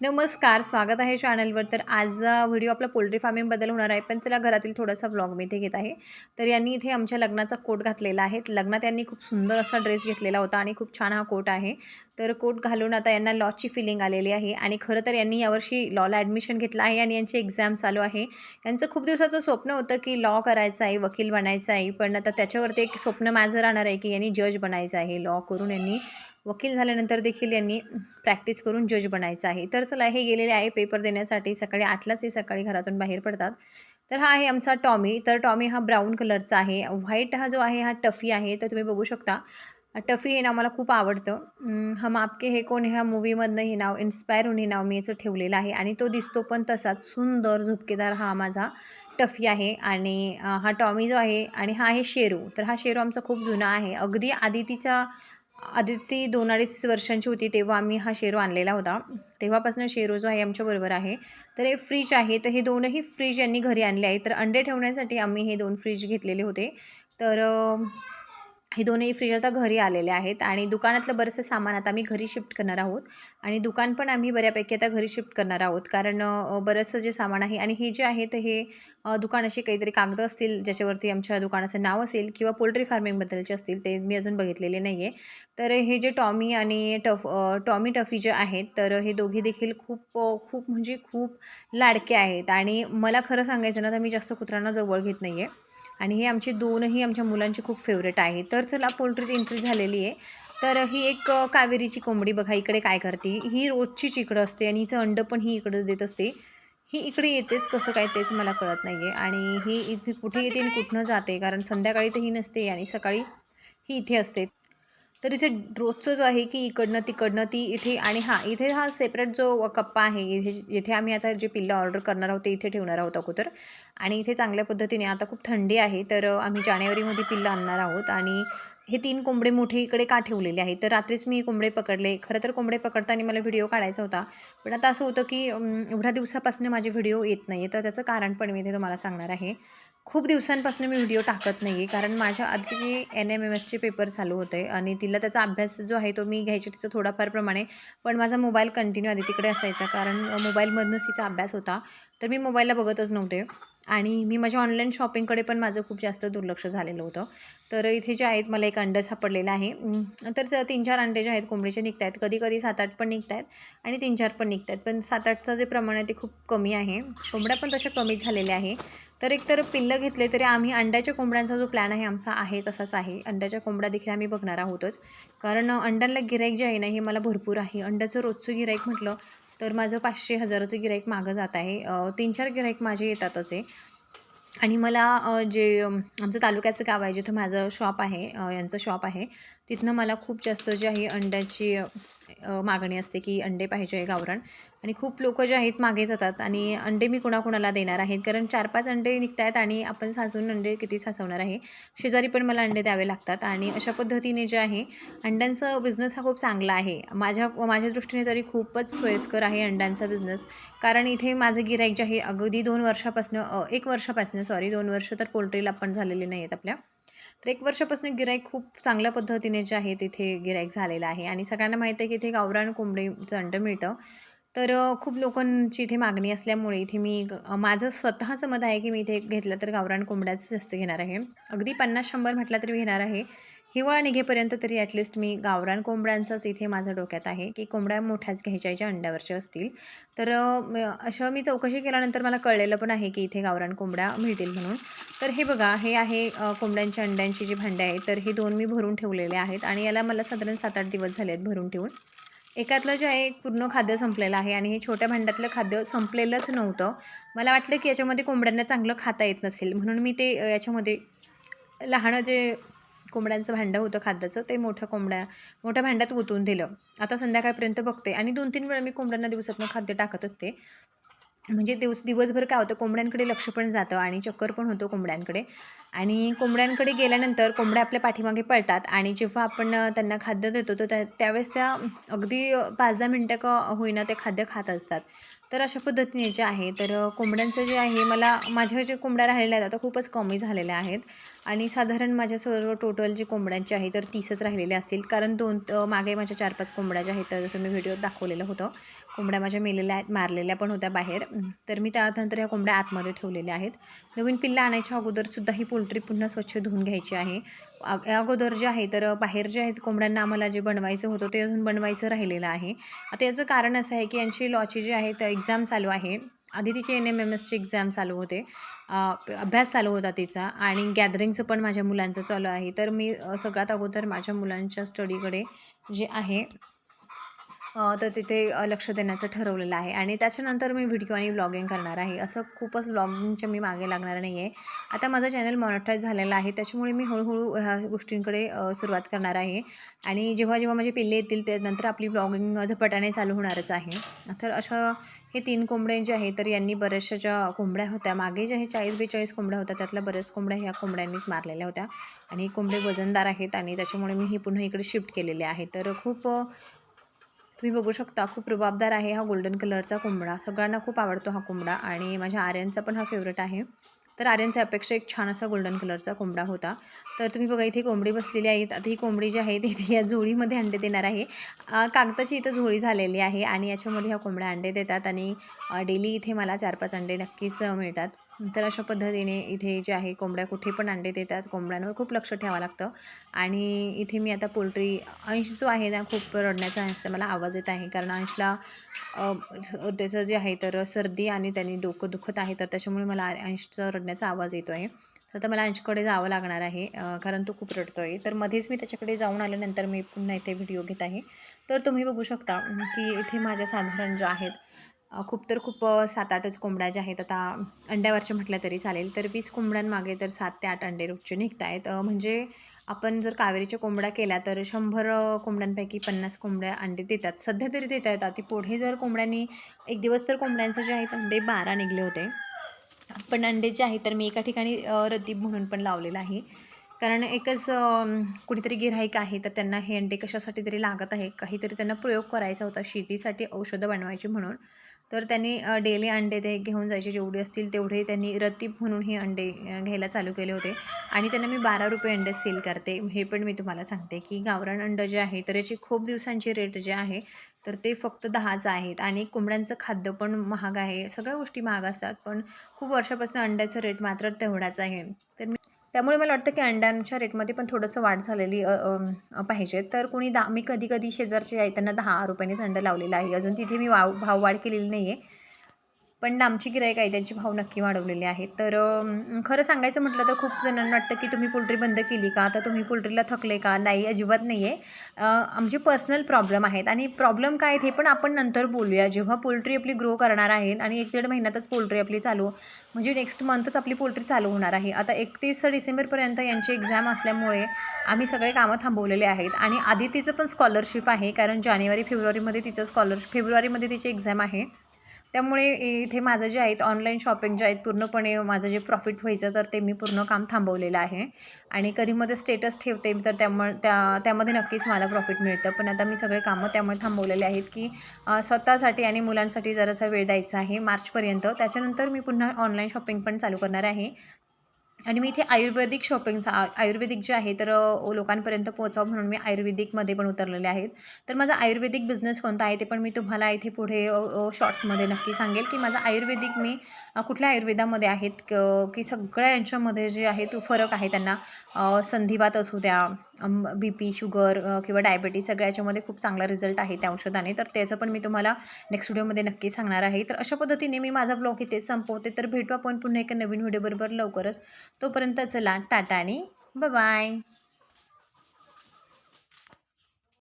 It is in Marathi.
नमस्कार स्वागत आहे चॅनलवर. तर आजचा व्हिडिओ आपला पोल्ट्री फार्मिंगबद्दल होणार आहे. पण त्याला घरातील थोडासा ब्लॉग मी इथे घेत आहे. तर यांनी इथे आमच्या लग्नाचा कोट घातलेला आहे. लग्नात यांनी खूप सुंदर असा ड्रेस घेतलेला होता आणि खूप छान हा कोट आहे. तर कोट घालून आता यांना लॉची फिलिंग आलेली आहे. आणि खरं तर यांनी यावर्षी लॉला ॲडमिशन घेतलं आहे आणि यांची एक्झाम चालू आहे. यांचं खूप दिवसाचं स्वप्न होतं की लॉ करायचं आहे वकील बनायचं आहे. पण आता त्याच्यावरती एक स्वप्न माझं राहणार आहे की यांनी जज बनायचं आहे लॉ करून यांनी वकील झाल्यानंतर देखील यांनी प्रॅक्टिस करून जज बनायचं आहे. तर चला हे गेलेले आहे पेपर देण्यासाठी. सकाळी आठलाच हे सकाळी घरातून बाहेर पडतात. तर हा आहे आमचा टॉमी. तर टॉमी हा ब्राऊन कलरचा आहे. व्हाईट हा जो आहे हा टफी आहे. तर तुम्ही बघू शकता. टफी हे नाव मला खूप आवडतं. हम आपके हे कोण? ह्या मूवीमधनं हे नाव इन्स्पायर होऊन हे नाव मी याचं ठेवलेलं आहे. आणि तो दिसतो पण तसाच सुंदर झुपकेदार हा माझा टफी आहे. आणि हा टॉमी जो आहे आणि हा आहे शेरू. तर हा शेरू आमचा खूप जुना आहे. अगदी आदितीचा आदिती दोन अडीच वर्षांची होती तेव्हा आम्ही हा शेरो आणलेला होता. तेव्हापासून शेरो जो आहे आमच्याबरोबर आहे. तर हे फ्रीज आहे. तर हे दोनही फ्रीज यांनी घरी आणले आहे. तर अंडे ठेवण्यासाठी आम्ही हे दोन फ्रीज घेतलेले होते. तर हे दोन्ही फ्रीज आता घरी आलेले आहेत आणि दुकानातलं बरंचसं सामान आता आम्ही घरी शिफ्ट करणार आहोत. आणि दुकान पण आम्ही बऱ्यापैकी आता घरी शिफ्ट करणार आहोत. कारण बरंचसं जे सामान आहे आणि हे जे आहे तर हे दुकान दुकानाशी काहीतरी कागद असतील ज्याच्यावरती आमच्या दुकानाचं नाव असेल किंवा पोल्ट्री फार्मिंगबद्दलचे असतील ते मी अजून बघितलेले नाही आहे तर हे जे टॉमी आणि टफ टॉमी टफी जे आहेत तर हे दोघे देखील खूप खूप म्हणजे खूप लाडके आहेत. आणि मला खरं सांगायचं ना तर मी जास्त कुत्र्यांना जवळ घेत नाही आहे आणि हे आमचे दोनही आमच्या मुलांचे खूप फेवरेट आहे. तर चला पोल्ट्रीत एंट्री झालेली आहे. तर ही एक कावेरीची कोंबडी बघा इकडे काय करते. ही रोजचीच इकडं असते आणि हिचं अंड पण ही इकडंच देत असते. ही इकडे येतेच कसं काय तेच मला कळत नाही आहे आणि ही इथे कुठे येते आणि कुठनं जाते कारण संध्याकाळी तर ही नसते आणि सकाळी ही इथे असते. तर इथे रोजचं जो आहे की इकडनं तिकडनं ती इथे आणि हां इथे हा सेपरेट जो कप्पा आहे इथे इथे आम्ही आता जे पिल्लं ऑर्डर करणार आहोत ते इथे ठेवणार आहोत अगोदर. आणि इथे चांगल्या पद्धतीने आता खूप थंडी आहे तर आम्ही जानेवारीमध्ये पिल्लं आणणार आहोत आणि हे तीन कोंबडे मोठे इकडे का ठेवलेले आहे तर रात्रीच मी कोंबडे पकडले. खरं तर कोंबडे पकडताना मला व्हिडिओ काढायचा होता. पण आता असं होतं की एवढ्या दिवसापासून माझे व्हिडिओ येत नाही तर त्याचं कारण पण मी इथे तुम्हाला सांगणार आहे. खूप दिवसांपासून मी व्हिडिओ टाकत नाही आहे कारण माझ्या आधीची एन एम एम एसचे पेपर चालू होते आणि तिला त्याचा अभ्यास जो आहे तो मी घ्यायचे तिचं थोडाफार प्रमाणे पण माझा मोबाईल कंटिन्यू आधी तिकडे असायचा कारण मोबाईलमधनंच तिचा अभ्यास होता. तर मी मोबाईलला बघतच नव्हते. आणि मी माझ्या ऑनलाईन शॉपिंगकडे पण माझं खूप जास्त दुर्लक्ष झालेलं होतं. तर इथे जे आहेत मला एक अंडं सापडलेलं आहे. तर तीन चार अंडे जे आहेत कोंबडीचे निघत आहेत कधी कधी सात आठ पण निघत आहेत आणि तीन चार पण निघत आहेत पण सात आठचं जे प्रमाण आहे ते खूप कमी आहे. कोंबड्या पण तशा कमी झालेल्या आहे. तर एकतर पिल्लं घेतले तरी आम्ही अंड्याच्या कोंबड्यांचा जो प्लॅन आहे आमचा आहे तसाच आहे. अंड्याच्या कोंबड्या देखील आम्ही बघणार आहोतच. कारण अंड्यांना गिराईक जे आहे ना हे मला भरपूर आहे. अंड्याचं रोजचं गिराईक म्हटलं तर माझं पाचशे हजाराचं गिराईक मागं जात आहे. तीन चार गिराईक माझे येतातच आहे. आणि मला जे आमचं तालुक्याचं गाव आहे जिथं माझं शॉप आहे यांचं शॉप आहे तिथनं मला खूप जास्त जे आहे अंड्याची मागणी असते की अंडे पाहिजे गावरण आणि खूप लोक जे आहेत मागे जातात आणि अंडे मी कुणाकुणाला देणार आहेत? कारण चार पाच अंडे निघत आहेत आणि आपण साचवून अंडे किती साचवणार आहे? शेजारी पण मला अंडे द्यावे लागतात आणि अशा पद्धतीने जे आहे अंड्यांचा बिझनेस हा खूप चांगला आहे. माझ्या माझ्या दृष्टीने तरी खूपच सोयीस्कर आहे अंड्यांचा बिझनेस कारण इथे माझं गिराईक जे आहे अगदी दोन वर्षापासून एक वर्षापासून सॉरी दोन वर्ष तर पोल्ट्रीला पण झालेले नाही आहेत आपल्या. तर एक वर्षापासून गिराईक खूप चांगल्या पद्धतीने जे आहे तिथे गिराईक झालेलं आहे. आणि सगळ्यांना माहिती आहे की इथे गावरान कोंबडीचं अंडं मिळतं. तर खूप लोकांची इथे मागणी असल्यामुळे इथे मी माझं स्वतःचं मत आहे की मी इथे घेतलं तर गावरान कोंबड्याच जास्त घेणार आहे. अगदी पन्नास शंभर म्हटलं तरी मी घेणार आहे. हिवाळा निघेपर्यंत तरी ॲटलिस्ट मी गावरान कोंबड्यांचाच इथे माझं डोक्यात आहे की कोंबड्या मोठ्याच घ्यायच्या ज्या अंड्यावरच्या असतील. तर असं अशा मी चौकशी केल्यानंतर मला कळलेलं पण आहे की इथे गावरान कोंबड्या मिळतील म्हणून. तर हे बघा हे आहे कोंबड्यांच्या अंड्यांची जी भांडे आहेत तर हे दोन मी भरून ठेवलेले आहेत आणि याला मला साधारण सात आठ दिवस झाले आहेत भरून ठेवून. एकातलं जे आहे पूर्ण खाद्य संपलेलं आहे आणि हे छोट्या भांड्यातलं खाद्य संपलेलंच नव्हतं. मला वाटलं की याच्यामध्ये कोंबड्यांना चांगलं खाता येत नसेल म्हणून मी ते याच्यामध्ये लहानं जे कोंबड्यांचं भांडं होतं खाद्याचं ते मोठ्या कोंबड्या मोठ्या भांड्यात गुंतवून दिलं. आता संध्याकाळपर्यंत बघते. आणि दोन तीन वेळा मी कोंबड्यांना दिवसातनं खाद्य टाकत असते. म्हणजे दिवस दिवसभर काय होतं कोंबड्यांकडे लक्ष पण जातं आणि चक्कर पण होतं कोंबड्यांकडे. आणि कोंबड्यांकडे गेल्यानंतर कोंबड्या आपल्या पाठीमागे पळतात आणि जेव्हा आपण त्यांना खाद्य देतो तर त्या त्यावेळेस त्या अगदी पाच दहा मिनटं का होईना ते खाद्य खात असतात. तर अशा पद्धतीने जे आहे तर कोंबड्यांचं जे आहे मला माझ्या जे कोंबड्या राहिलेल्या आहेत आता खूपच कमी झालेल्या आहेत. आणि साधारण माझ्या सर्व टोटल जे कोंबड्यांचे आहे तर तीसच राहिलेले असतील. कारण दोन मागे माझ्या चार पाच कोंबड्या ज्या आहेत तर जसं मी व्हिडिओत दाखवलेलं होतं कोंबड्या माझ्या मेलेल्या आहेत मारलेल्या पण होत्या बाहेर. तर मी त्यानंतर ह्या कोंबड्या आतमध्ये ठेवलेल्या आहेत. नवीन पिल्लं आणायच्या अगोदरसुद्धा ही पोल्ट्री पुन्हा स्वच्छ धुवून घ्यायची आहे. अगोदर जे आहे तर बाहेर जे आहेत कोंबड्यांना आम्हाला जे बनवायचं होतं ते अजून बनवायचं राहिलेलं आहे. आता याचं कारण असं आहे की यांची लॉची जी आहे तर एक्झाम चालू आहे. आधी तिची एन एम एम एसची एक्झाम चालू होते. अभ्यास चालू होता तिचा आणि गॅदरिंगचं पण माझ्या मुलांचं चालू आहे. तर मी सगळ्यात अगोदर माझ्या मुलांच्या स्टडीकडे जे आहे तर तिथे लक्ष देण्याचं ठरवलेलं आहे. आणि त्याच्यानंतर मी व्हिडिओ आणि ब्लॉगिंग करणार आहे. असं खूपच व्लॉगिंगच्या मी मागे लागणार नाही आहे आता माझं चॅनल मॉनिटाईज झालेलं आहे. त्याच्यामुळे मी हळूहळू ह्या गोष्टींकडे सुरुवात करणार आहे. आणि जेव्हा जेव्हा माझे पिल्ले येतील ते नंतर आपली ब्लॉगिंग झपाट्याने चालू होणारच आहे. तर अशा हे तीन कोंबड्या जे आहे तर यांनी बऱ्याचशा ज्या कोंबड्या होत्या मागे जे आहे चाळीस बेचाळीस कोंबड्या होत्या त्यातल्या बऱ्याच कोंबड्या ह्या कोंबड्यांनीच मारलेल्या होत्या. आणि कोंबडे वजनदार आहेत आणि त्याच्यामुळे मी हे पुन्हा इकडे शिफ्ट केलेले आहे. तर खूप तुम्ही बघू शकता खूप रुबाबदार आहे हा गोल्डन कलरचा कोंबडा. सगळ्यांना खूप आवडतो हा कोंबडा आणि माझ्या आर्यांचा पण हा फेवरेट आहे. तर आर्यांचा अपेक्षा एक छान असा गोल्डन कलरचा कोंबडा होता. तर तुम्ही बघा इथे कोंबडी बसलेली आहेत आता ही कोंबडी जी आहे ती या झोळीमध्ये अंडे देणार आहे. कागदाची इथं झोळी झालेली आहे आणि याच्यामध्ये ह्या कोंबड्या अंडे देतात आणि डेली इथे मला चार पाच अंडे नक्कीच मिळतात. तर अशा पद्धतीने इथे जे आहे कोंबड्या कुठे पण अंडे देतात. कोंबड्यांवर खूप लक्ष ठेवावं लागतं. आणि इथे मी आता पोल्ट्री अंश जो आहे ना खूप रडण्याचा अंशचा मला आवाज येत आहे. कारण अंशला त्याचं जे आहे तर सर्दी आणि त्यांनी डोकं दुखत आहे तर त्याच्यामुळे मला अंशचा रडण्याचा आवाज येतो आहे. तर आता मला अंशकडे जावं लागणार आहे कारण तो खूप रडतो आहे तर मध्येच मी त्याच्याकडे जाऊन आल्यानंतर मी पुन्हा इथे व्हिडिओ घेत आहे. तर तुम्ही बघू शकता की इथे माझ्या साधारण ज्या आहेत खूप तर खूप सात आठच कोंबड्या ज्या आहेत आता अंड्यावरच्या म्हटल्या तरी चालेल तर वीस कोंबड्यांमागे तर सात ते आठ अंडे रोजचे निघत आहेत म्हणजे आपण जर कावेरीच्या कोंबड्या केल्या तर शंभर कोंबड्यांपैकी पन्नास कोंबड्या अंडे देतात. सध्या तरी देत आहेत आता पुढे जर कोंबड्यांनी एक दिवस तर कोंबड्यांचे जे आहेत अंडे बारा निघले होते. पण अंडे जे आहे तर मी एका ठिकाणी रद्दीप रतीब म्हणून पण लावलेलं आहे. कारण एकच कुठेतरी गिराईक गिऱ्हाईक आहे तर त्यांना हे अंडे कशासाठी तरी लागत आहे? काहीतरी त्यांना प्रयोग करायचा होता शेतीसाठी औषधं बनवायची म्हणून. तर त्यांनी डेली अंडे ते घेऊन जायचे जेवढे असतील तेवढे त्यांनी रतीब म्हणून हे अंडे घ्यायला चालू केले होते. आणि त्यांना मी बारा रुपये अंडे सेल करते. हे पण मी तुम्हाला सांगते की गावरान अंडं जे आहे तर याची खूप दिवसांची रेट जे आहे तर ते फक्त दहाचं आहेत. आणि कोंबड्यांचं खाद्य पण महाग आहे. सगळ्या गोष्टी महाग असतात. पण खूप वर्षापासून अंड्याचं रेट मात्र तेवढाच आहे. तर मी त्यामुळे मला वाटतं की अंड्यांच्या रेटमध्ये पण थोडंसं वाढ झालेली पाहिजे. तर कोणी दहा मी कधी कधी शेजारचे आहे त्यांना दहा रुपयानेच अंडं लावलेलं आहे. अजून तिथे मी वाव भाव वाढ केलेली नाही आहे पण आमची गिरायक आहे त्यांचे भाव नक्की वाढवलेले आहेत तर खरं सांगायचं म्हटलं तर खूप जणांना वाटतं की तुम्ही पोल्ट्री बंद केली का? आता तुम्ही पोल्ट्रीला थकले का? नाही अजिबात नाही आहे आमचे पर्सनल प्रॉब्लेम आहेत. आणि प्रॉब्लेम काय आहेत हे पण आपण नंतर बोलूया. जेव्हा पोल्ट्री आपली ग्रो करणार आहे आणि एक दीड महिन्यातच पोल्ट्री आपली चालू म्हणजे नेक्स्ट मंथच आपली पोल्ट्री चालू होणार आहे. आता एकतीस डिसेंबरपर्यंत यांची एक्झाम असल्यामुळे आम्ही सगळे कामं थांबवलेले आहेत. आणि आधी तिचं पण स्कॉलरशिप आहे कारण जानेवारी फेब्रुवारीमध्ये तिचं स्कॉलरशिप फेब्रुवारीमध्ये तिची एक्झाम आहे. त्यामुळे इथे माझं जे आहेत ऑनलाईन शॉपिंग जे आहेत पूर्णपणे माझं जे प्रॉफिट व्हायचं तर ते मी पूर्ण काम थांबवलेलं आहे. आणि कधीमध्ये स्टेटस ठेवते तर त्यामुळे त्या त्यामध्ये नक्कीच मला प्रॉफिट मिळतं. पण आता मी सगळे कामं त्यामुळे थांबवलेले आहेत की स्वतःसाठी आणि मुलांसाठी जरासा वेळ द्यायचा आहे मार्चपर्यंत. त्याच्यानंतर मी पुन्हा ऑनलाईन शॉपिंग पण चालू करणार आहे. आणि मी इथे आयुर्वेदिक शॉपिंगचा आयुर्वेदिक जे आहे तर लोकांपर्यंत पोहोचावं म्हणून मी आयुर्वेदिकमध्ये पण उतरलेले आहेत. तर माझा आयुर्वेदिक बिझनेस कोणता आहे ते पण मी तुम्हाला इथे पुढे शॉर्ट्समध्ये नक्की सांगेल की माझा आयुर्वेदिक मी कुठल्या आयुर्वेदामध्ये आहेत की सगळ्या यांच्यामध्ये जे आहे तो फरक आहे त्यांना संधिवात असू द्या बी पी शुगर किंवा डायबेटीज सगळ्या याच्यामध्ये खूप चांगला रिझल्ट आहे त्या औषधाने. तर त्याचं पण मी तुम्हाला नेक्स्ट व्हिडिओमध्ये नक्की सांगणार आहे. तर अशा पद्धतीने मी माझा ब्लॉग इथे संपवते. तर भेटू आपण पुन्हा एका नवीन व्हिडिओबरोबर लवकरच. तोपर्यंत चला टाटा आणि बाय